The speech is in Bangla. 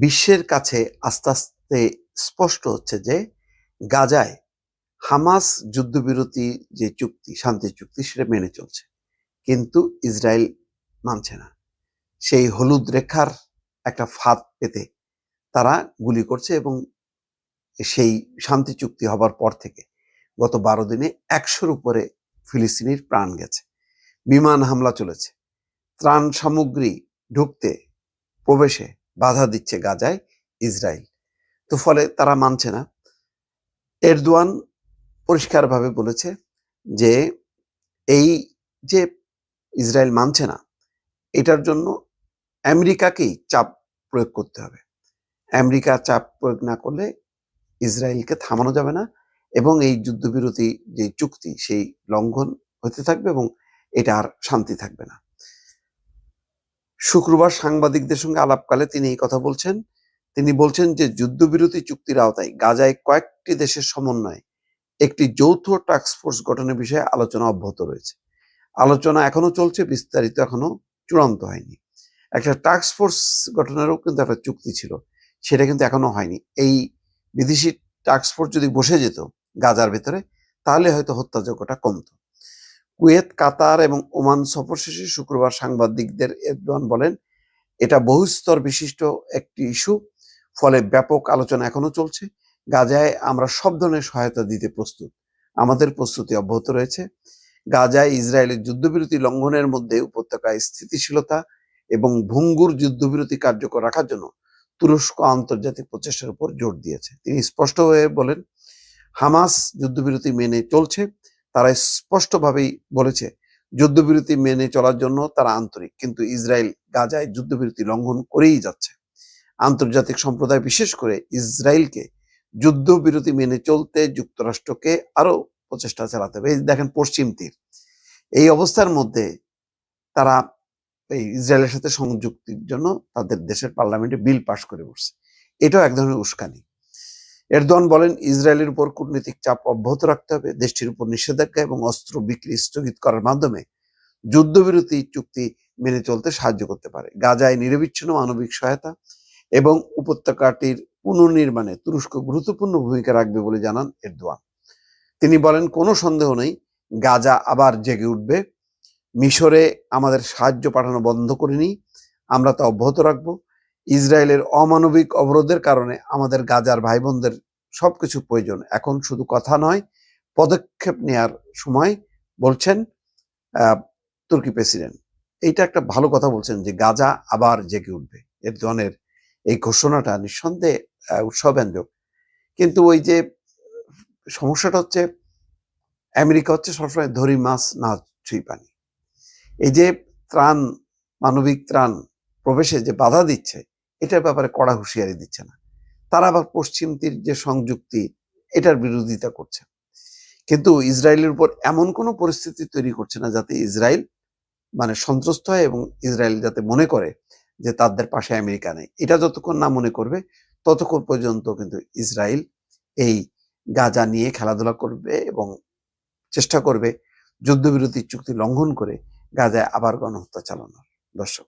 বিশ্বের কাছে আস্তে আস্তে স্পষ্ট হচ্ছে যে গাজায় হামাস যুদ্ধবিরতি যে চুক্তি শান্তি চুক্তি, সেটা মেনে চলছে। কিন্তু ইসরায়েল মানছে না। সেই হলুদ রেখার একটা ফাঁদ পেতে তারা গুলি করছে এবং সেই শান্তি চুক্তি হবার পর থেকে গত বারো দিনে একশোর উপরে ফিলিস্তিনির প্রাণ গেছে। বিমান হামলা চলেছে। ত্রাণ সামগ্রী ঢুকতে প্রবেশে বাধা দিচ্ছে গাজায় ইসরায়েল। তো ফলে তারা মানছে না। এরদোয়ান পরিষ্কারভাবে বলেছে যে এই যে ইসরায়েল মানছে না, এটার জন্য আমেরিকাকেই চাপ প্রয়োগ করতে হবে। আমেরিকা চাপ প্রয়োগ না করলে ইসরায়েলকে থামানো যাবে না এবং এই যুদ্ধবিরতি যে চুক্তি, সেই লঙ্ঘন হতে থাকবে এবং এটা আর শান্তি থাকবে না। শুক্রবার সাংবাদিকদের সঙ্গে আলাপকালে তিনি এই কথা বলছেন। তিনি বলছেন যে, যুদ্ধবিরতি চুক্তির আওতায় গাজায় কয়েকটি দেশের সমন্বয়ে একটি যৌথ টাস্কফোর্স গঠনের বিষয়ে আলোচনা অব্যাহত রয়েছে। আলোচনা এখনও চলছে, বিস্তারিত এখনও চূড়ান্ত হয়নি। একটা টাস্কফোর্স গঠনেরও কিন্তু একটা চুক্তি ছিল, সেটা কিন্তু এখনও হয়নি। এই বিদেশি টাস্কফোর্স যদি বসে যেত গাজার ভেতরে, তাহলে হয়তো হত্যাযোগ্যটা কমতো। কুয়েত, কাতার এবং ওমান সফর শেষে শুক্রবার সাংবাদিকদের এরদোয়ান বলেন, এটা বহুস্তর বিশিষ্ট একটি ইস্যু। ফলে ব্যাপক আলোচনা এখনও চলছে। গাজায় আমরা সব ধরনের সহায়তা দিতে প্রস্তুত। আমাদের প্রস্তুতি অব্যাহত রয়েছে। গাজায় ইসরায়েলের যুদ্ধবিরতি লঙ্ঘনের মধ্যে উপত্যকায় স্থিতিশীলতা এবং ভঙ্গুর যুদ্ধবিরতি কার্যকর রাখার জন্য তুরস্ক আন্তর্জাতিক প্রচেষ্টার উপর জোর দিয়েছে। তিনি স্পষ্ট হয়ে বলেন, হামাস যুদ্ধবিরতি মেনে চলছে। তারা স্পষ্টভাবেই বলেছে, যুদ্ধবিরতি মেনে চলার জন্য তারা আন্তরিক, কিন্তু ইসরায়েল গাজায় যুদ্ধবিরতি লঙ্ঘন করেই যাচ্ছে। আন্তর্জাতিক সম্প্রদায় বিশেষ করে ইসরায়েলকে যুদ্ধবিরতি মেনে চলতে যুক্তরাষ্ট্রকে আরও প্রচেষ্টা চালাতে হবে। দেখেন পশ্চিম তীর, এই অবস্থার মধ্যে তারা এই ইসরায়েলের সাথে সংযুক্তির জন্য তাদের দেশের পার্লামেন্টে বিল পাশ করে বসছে। এটাও এক ধরনের উস্কানি। এরদোয়ান বলেন, ইসরায়েলের উপর কূটনৈতিক চাপ অব্যাহত রাখতে হবে, দেশটির উপর নিষেধাজ্ঞা এবং অস্ত্র বিক্রি স্থগিত করার মাধ্যমে যুদ্ধবিরতি চুক্তি মেনে চলতে সাহায্য করতে পারে। গাজায় নিরবিচ্ছিন্ন মানবিক সহায়তা এবং উপত্যকাটির পুনর্নির্মাণে তুরস্ক গুরুত্বপূর্ণ ভূমিকা রাখবে বলে জানান এরদোয়ান। তিনি বলেন, কোনো সন্দেহ নেই, গাজা আবার জেগে উঠবে। মিশরে আমাদের সাহায্য পাঠানো বন্ধ করিনি আমরা তা অব্যাহত রাখব। ইসরায়েলের অমানবিক অবরোধের কারণে আমাদের গাজার ভাই বোনদের সবকিছু প্রয়োজন। এখন শুধু কথা নয় পদক্ষেপ নেয়ার সময় বলছেন তুর্কি প্রেসিডেন্ট। এইটা একটা ভালো কথা বলছেন যে গাজা আবার জেগে উঠবে। এর ধরনের এই ঘোষণাটা নিঃসন্দেহে আহ, উৎসবব্যঞ্জক কিন্তু ওই যে সমস্যাটা হচ্ছে আমেরিকা হচ্ছে সবসময় ধরি মাছ না ছুঁই পানি। এই যে ত্রাণ মানবিক ত্রাণ প্রবেশে যে বাধা দিচ্ছে এটার ব্যাপারে কড়া হুঁশিয়ারি দিচ্ছে না। তারা আবার পশ্চিম তীর যে সংযুক্তি, এটার বিরোধিতা করছে। কিন্তু ইসরায়েলের উপর এমন কোনো পরিস্থিতি তৈরি করছে না যাতে ইসরায়েল মানে সন্ত্রস্ত হয় এবং ইসরায়েল যাতে মনে করে যে তাদের পাশে আমেরিকা নেই। এটা যতক্ষণ না মনে করবে, ততক্ষণ পর্যন্ত কিন্তু ইসরায়েল এই গাজা নিয়ে খেলাধুলা করবে এবং চেষ্টা করবে যুদ্ধবিরতি চুক্তি লঙ্ঘন করে গাজায় আবার গণহত্যা চালানোর। দর্শক